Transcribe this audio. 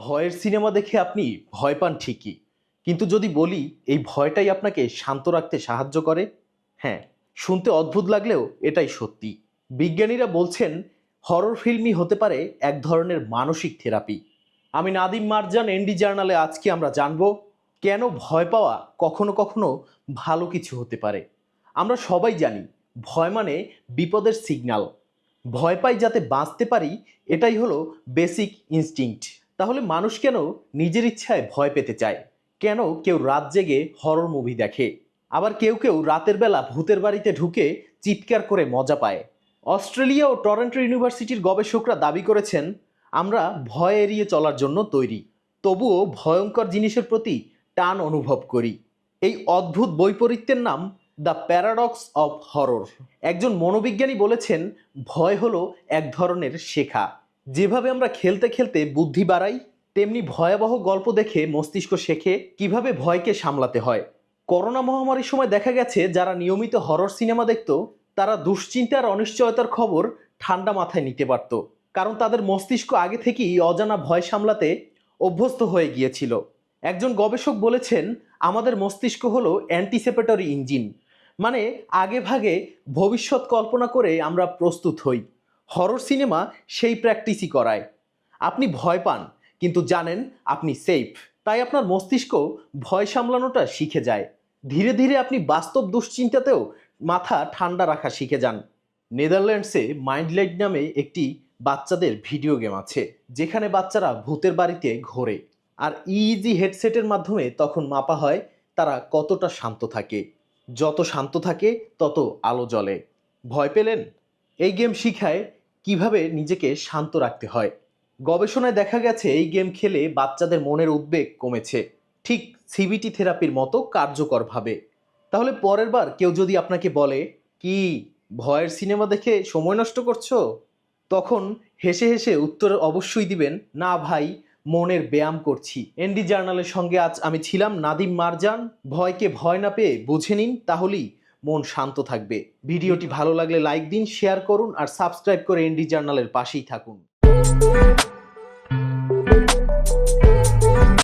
ভয়ের সিনেমা দেখে আপনি ভয় পান ঠিকই। কিন্তু যদি বলি, এই ভয়টাই আপনাকে শান্ত রাখতে সাহায্য করে হ্যাঁ শুনতে অদ্ভুত লাগলেও এটাই সত্যি। বিজ্ঞানীরা বলছেন হরর ফিল্মই হতে পারে এক ধরনের মানসিক থেরাপি। আমি নাদিম মারজান, এনডি জার্নালে আজকে আমরা জানব, কেন ভয় পাওয়া কখনো কখনো ভালো কিছু হতে পারে। আমরা সবাই জানি, ভয় মানে বিপদের সিগন্যাল ভয় পাই যাতে বাঁচতে পারি, এটাই হলো বেসিক ইনস্টিংক্ট তাহলে মানুষ কেন নিজের ইচ্ছায় ভয় পেতে চায়? কেন কেউ রাত জেগে হরর মুভি দেখে? আবার কেউ কেউ রাতের বেলা ভূতের বাড়িতে ঢুকে চিৎকার করে মজা পায়। অস্ট্রেলিয়া ও টরেন্টো ইউনিভার্সিটির গবেষকরা দাবি করেছেন, আমরা ভয় এড়িয়ে চলার জন্য তৈরি। তবুও ভয়ঙ্কর জিনিসের প্রতি টান অনুভব করি। এই অদ্ভুত বৈপরীত্যের নাম দ্য প্যারাডক্স অফ হরর একজন মনোবিজ্ঞানী বলেছেন, ভয় হলো এক ধরনের শেখা। যেভাবে আমরা খেলতে খেলতে বুদ্ধি বাড়াই, তেমনি ভয়াবহ গল্প দেখে মস্তিষ্ক শেখে কীভাবে ভয়কে সামলাতে হয়। করোনা মহামারীর সময় দেখা গেছে, যারা নিয়মিত হরর সিনেমা দেখত, তারা দুশ্চিন্তার অনিশ্চয়তার খবর ঠান্ডা মাথায় নিতে পারত, কারণ তাদের মস্তিষ্ক আগে থেকেই অজানা ভয় সামলাতে অভ্যস্ত হয়ে গিয়েছিল। একজন গবেষক বলেছেন, আমাদের মস্তিষ্ক হলো অ্যান্টিসেপেটরি ইঞ্জিন মানে আগে ভাগে ভবিষ্যৎ কল্পনা করে আমরা প্রস্তুত হই। হরর সিনেমা সেই প্র্যাকটিসই করায়। আপনি ভয় পান, কিন্তু জানেন আপনি সেফ তাই আপনার মস্তিষ্ক ভয় সামলানোটা শিখে যায়। ধীরে ধীরে আপনি বাস্তব দুশ্চিন্তাতেও মাথা ঠান্ডা রাখা শিখে যান। নেদারল্যান্ডসে মাইন্ডলাইট নামে একটি বাচ্চাদের ভিডিও গেম আছে, যেখানে বাচ্চারা ভূতের বাড়িতে ঘোরে। আর ইজি হেডসেটের মাধ্যমে তখন মাপা হয় তারা কতটা শান্ত থাকে। যত শান্ত থাকে, তত আলো জ্বলে। ভয় পেলেন? এই গেম শিখায় কীভাবে নিজেকে শান্ত রাখতে হয়? গবেষণায় দেখা গেছে, এই গেম খেলে বাচ্চাদের মনের উদ্বেগ কমেছে। ঠিক সিবিটি থেরাপির মতো কার্যকরভাবে। তাহলে পরের বার কেউ যদি আপনাকে বলে, কি, ভয়ের সিনেমা দেখে সময় নষ্ট করছ? তখন হেসে হেসে উত্তর অবশ্যই দিবেন, না ভাই, মনের ব্যায়াম করছি। এনডি জার্নালের সঙ্গে আজ আমি ছিলাম নাদিম মারজান। ভয়কে ভয় না পেয়ে বুঝে নিন, তাহলেই মন শান্ত থাকবে। ভিডিওটি ভালো লাগলে লাইক দিন শেয়ার করুন আর সাবস্ক্রাইব করে এনডি জার্নালের পাশেই থাকুন।